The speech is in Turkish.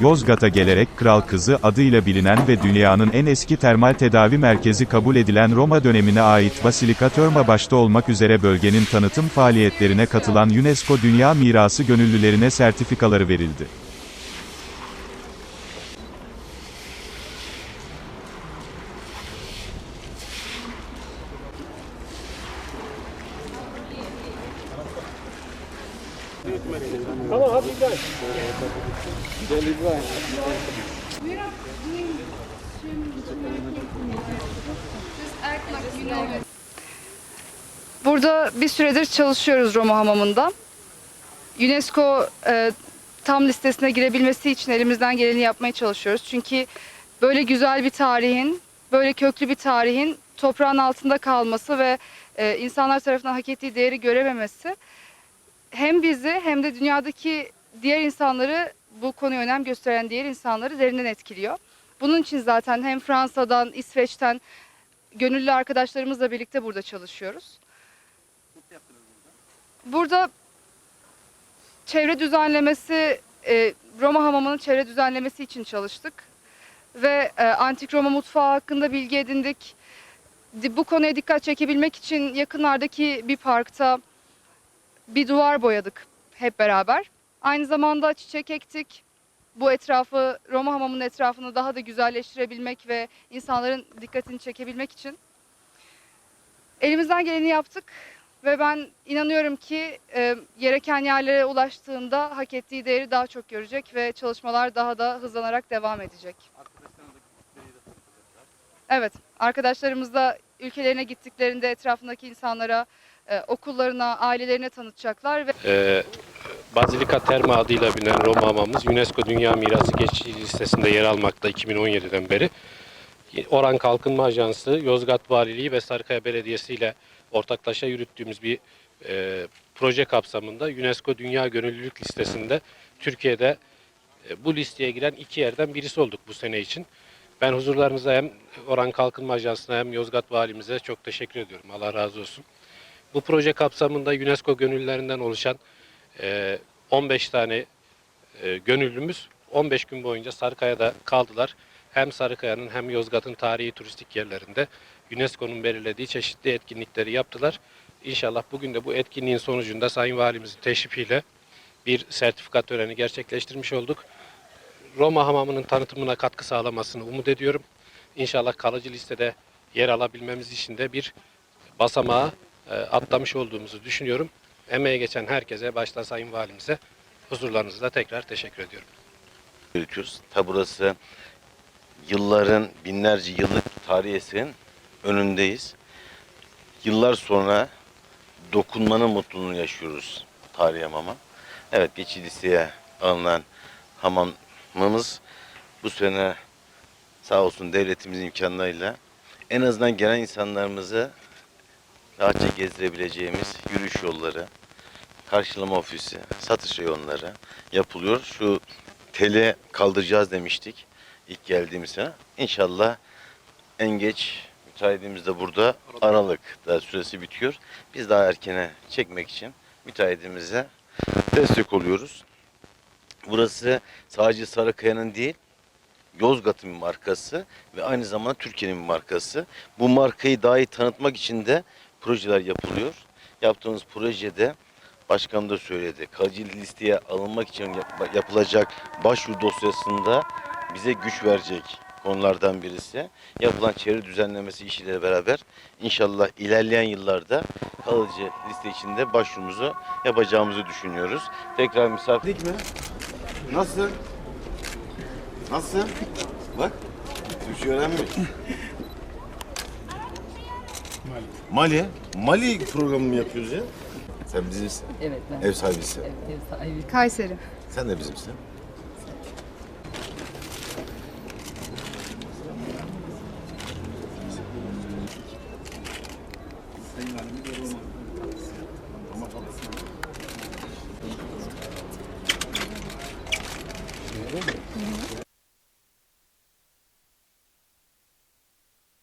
Yozgat'a gelerek Kral Kızı adıyla bilinen ve dünyanın en eski termal tedavi merkezi kabul edilen Roma dönemine ait Basilika Törma başta olmak üzere bölgenin tanıtım faaliyetlerine katılan UNESCO Dünya Mirası gönüllülerine sertifikaları verildi. Act like you know it. Burada bir süredir çalışıyoruz Roma Hamamı'nda. UNESCO e, tam listesine girebilmesi için elimizden geleni yapmaya çalışıyoruz. Çünkü böyle güzel bir tarihin, böyle köklü bir tarihin toprağın altında kalması ve e, insanlar tarafından hak ettiği değeri görememesi hem bizi hem de dünyadaki diğer insanları bu konuya önem gösteren diğer insanları derinden etkiliyor. Bunun için zaten hem Fransa'dan, İsveç'ten gönüllü arkadaşlarımızla birlikte burada çalışıyoruz. Burada çevre düzenlemesi, e, Roma hamamının çevre düzenlemesi için çalıştık. Ve e, antik Roma mutfağı hakkında bilgi edindik. Di- Bu konuya dikkat çekebilmek için yakınlardaki bir parkta bir duvar boyadık hep beraber. Aynı zamanda çiçek ektik. Bu etrafı, Roma hamamının etrafını daha da güzelleştirebilmek ve insanların dikkatini çekebilmek için. Elimizden geleni yaptık ve ben inanıyorum ki e, gereken yerlere ulaştığında hak ettiği değeri daha çok görecek ve çalışmalar daha da hızlanarak devam edecek. Evet, arkadaşlarımız da ülkelerine gittiklerinde etrafındaki insanlara, e, okullarına, ailelerine tanıtacaklar ve Ee, Bazilika Terma adıyla bilinen Roma hamamımız UNESCO Dünya Mirası geçici listesinde yer almakta 2017'den beri. Oran Kalkınma Ajansı, Yozgat Valiliği ve Sarıkaya Belediyesi ile ortaklaşa yürüttüğümüz bir e, proje kapsamında UNESCO Dünya Gönüllülük Listesi'nde Türkiye'de e, bu listeye giren iki yerden birisi olduk bu sene için. Ben huzurlarınıza hem Oran Kalkınma Ajansı'na hem Yozgat Valimize çok teşekkür ediyorum. Allah razı olsun. Bu proje kapsamında UNESCO gönüllülerinden oluşan e, 15 tane e, gönüllümüz 15 gün boyunca Sarıkaya'da kaldılar. Hem Sarıkaya'nın hem Yozgat'ın tarihi turistik yerlerinde UNESCO'nun belirlediği çeşitli etkinlikleri yaptılar. İnşallah bugün de bu etkinliğin sonucunda Sayın Valimizin teşrifiyle bir sertifika töreni gerçekleştirmiş olduk. Roma Hamamı'nın tanıtımına katkı sağlamasını umut ediyorum. İnşallah kalıcı listede yer alabilmemiz için de bir basamağı e, atlamış olduğumuzu düşünüyorum. Emeğe geçen herkese, başta Sayın Valimize huzurlarınızda tekrar teşekkür ediyorum. Tabi burası yılların, binlerce yıllık eserin önündeyiz. Yıllar sonra dokunmanın mutluluğunu yaşıyoruz tarihi hamama. Evet geçici listeye alınan hamamımız bu sene sağ olsun devletimizin imkanlarıyla en azından gelen insanlarımızı rahatça gezdirebileceğimiz yürüyüş yolları, karşılama ofisi, satış reyonları yapılıyor. Şu tele kaldıracağız demiştik ilk geldiğimiz sene. İnşallah en geç müteahhitimiz de burada Aralık'ta süresi bitiyor. Biz daha erkene çekmek için müteahhitimize destek oluyoruz. Burası sadece Sarıkaya'nın değil, Yozgat'ın markası ve aynı zamanda Türkiye'nin markası. Bu markayı daha iyi tanıtmak için de projeler yapılıyor. Yaptığımız projede başkanım da söyledi. Kalıcı listeye alınmak için yap- yapılacak başvuru dosyasında bize güç verecek konulardan birisi. Yapılan çevre düzenlemesi işiyle beraber inşallah ilerleyen yıllarda kalıcı liste içinde başvurumuzu yapacağımızı düşünüyoruz. Tekrar misafir Dik mi? Nasıl? Nasıl? Bak. Türkçe öğrenmiş. Mali. Mali programı mı yapıyoruz ya? Sen bizimsin. Evet ben. Ev sahibisin. Evet, ev sahibi. Kayseri. Sen de bizimsin.